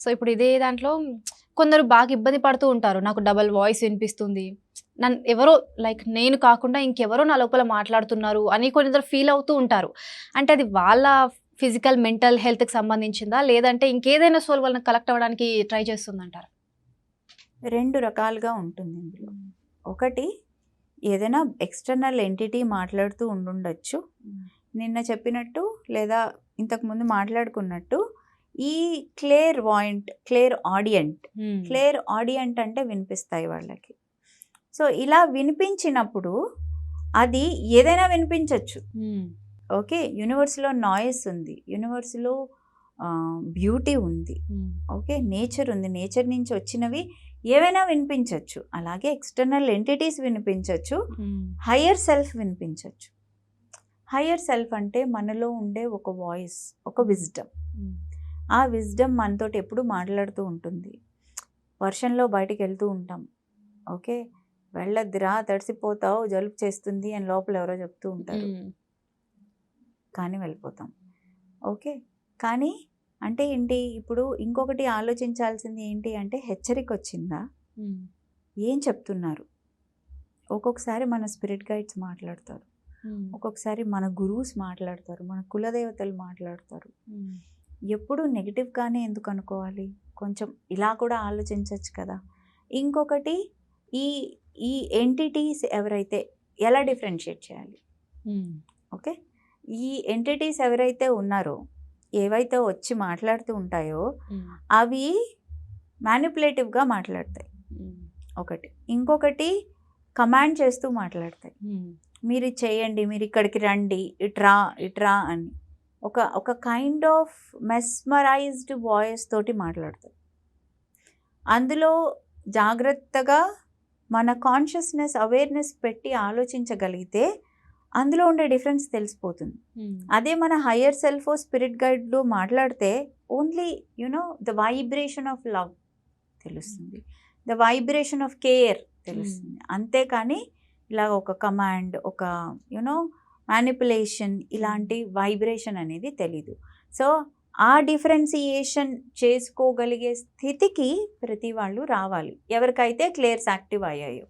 So ఇప్పుడు ఇదే దాంట్లో కొందరు బాగా ఇబ్బంది పడుతూ ఉంటారు. నాకు డబల్ వాయిస్ వినిపిస్తుంది. నన్ను ఎవరో లైక్ నేను కాకుండా ఇంకెవరో నా లోపల మాట్లాడుతున్నారు అని కొందరు ఫీల్ అవుతూ ఉంటారు. అంటే అది వాళ్ళ ఫిజికల్ మెంటల్ హెల్త్కి సంబంధించిందా? లేదంటే ఇంకేదైనా సోల్ వాళ్ళని కలెక్ట్ అవ్వడానికి ట్రై చేస్తుందంటారు? రెండు రకాలుగా ఉంటుంది ఇందులో. ఒకటి ఏదైనా ఎక్స్టర్నల్ ఎంటిటీ మాట్లాడుతూ ఉండుండొచ్చు. నిన్న చెప్పినట్టు లేదా ఇంతకుముందు మాట్లాడుకున్నట్టు ఈ clairvoyant clairaudient clairaudient అంటే వినిపిస్తాయి వాళ్ళకి. సో ఇలా వినిపించినప్పుడు అది ఏదైనా వినిపించవచ్చు ఓకే యూనివర్స్లో నాయిస్ ఉంది యూనివర్స్లో బ్యూటీ ఉంది ఓకే నేచర్ ఉంది నేచర్ నుంచి వచ్చినవి ఏవైనా వినిపించవచ్చు అలాగే ఎక్స్టర్నల్ ఎంటిటీస్ వినిపించవచ్చు హయ్యర్ సెల్ఫ్ వినిపించవచ్చు హయ్యర్ సెల్ఫ్ అంటే మనలో ఉండే ఒక వాయిస్ ఒక విజ్డమ్. ఆ విజ్డమ్ మనతోటి ఎప్పుడు మాట్లాడుతూ ఉంటుంది. వర్షంలో బయటికి వెళ్తూ ఉంటాం. ఓకే? వెళ్ళొద్దురా తడిసిపోతావు జలుబు చేస్తుంది అని లోపల ఎవరో చెప్తూ ఉంటారు. కానీ వెళ్ళిపోతాం. ఓకే? కానీ అంటే ఏంటి? ఇప్పుడు ఇంకొకటి ఆలోచించాల్సింది ఏంటి అంటే హెచ్చరిక వచ్చిందా ఏం చెప్తున్నారు? ఒక్కొక్కసారి మన స్పిరిట్ గైడ్స్ మాట్లాడతారు. ఒక్కొక్కసారి మన గురువుస్ మాట్లాడతారు. మన కులదేవతలు మాట్లాడతారు. ఎప్పుడు నెగిటివ్గానే ఎందుకు అనుకోవాలి? కొంచెం ఇలా కూడా ఆలోచించవచ్చు కదా. ఇంకొకటి ఈ ఈ ఎంటిటీస్ ఎవరైతే ఎలా డిఫరెన్షియేట్ చేయాలి? ఓకే? ఈ ఎంటిటీస్ ఎవరైతే ఉన్నారో ఏవైతే వచ్చి మాట్లాడుతూ ఉంటాయో అవి మ్యానిపులేటివ్గా మాట్లాడతాయి. ఒకటి. ఇంకొకటి కమాండ్ చేస్తూ మాట్లాడతాయి. మీరు చేయండి మీరు ఇక్కడికి రండి ఇట్రా ఇట్రా అని. ఒక ఒక కైండ్ ఆఫ్ మెస్మరైజ్డ్ వాయిస్ తోటి మాట్లాడతాయి అందులో జాగ్రత్తగా మన కాన్షియస్నెస్ అవేర్నెస్ పెట్టి ఆలోచించగలిగితే అందులో ఉండే డిఫరెన్స్ తెలిసిపోతుంది. అదే మన హయ్యర్ సెల్ఫ్ స్పిరిట్ గైడ్లో మాట్లాడితే only you know the vibration of love తెలుస్తుంది. ద వైబ్రేషన్ ఆఫ్ కేర్ తెలుస్తుంది. అంతేకాని ఇలా ఒక కమాండ్ ఒక యునో మ్యానిపులేషన్ ఇలాంటి వైబ్రేషన్ అనేది తెలీదు. సో ఆ డిఫరెన్సియేషన్ చేసుకోగలిగే స్థితికి ప్రతి వాళ్ళు రావాలి. ఎవరికైతే క్లియర్స్ యాక్టివ్ అయ్యాయో.